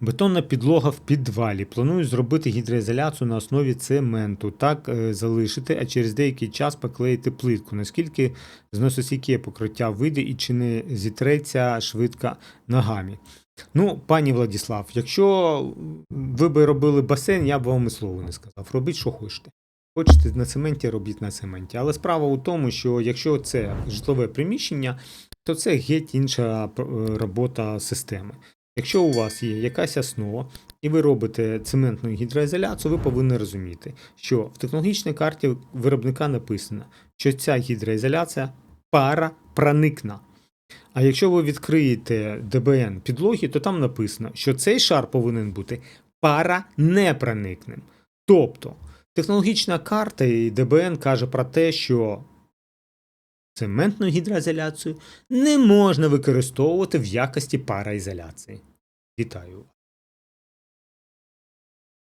Бетонна підлога в підвалі. Планую зробити гідроізоляцію на основі цементу. Так е, залишити, а через деякий час поклеїти плитку. Наскільки зносостійке покриття вийде і чи не зітреться швидко ногами? Ну, пані Владіслав, якщо ви би робили басейн, я б вам і слова не сказав. Робіть, що хочете. Хочете на цементі, робіть на цементі. Але справа у тому, що якщо це житлове приміщення, то це геть інша е, робота системи. Якщо у вас є якась основа, і ви робите цементну гідроізоляцію, ви повинні розуміти, що в технологічній карті виробника написано, що ця гідроізоляція парапроникна. А якщо ви відкриєте ДБН підлоги, то там написано, що цей шар повинен бути паранепроникним. Тобто, технологічна карта і ДБН каже про те, що цементну гідроізоляцію не можна використовувати в якості параізоляції. Вітаю.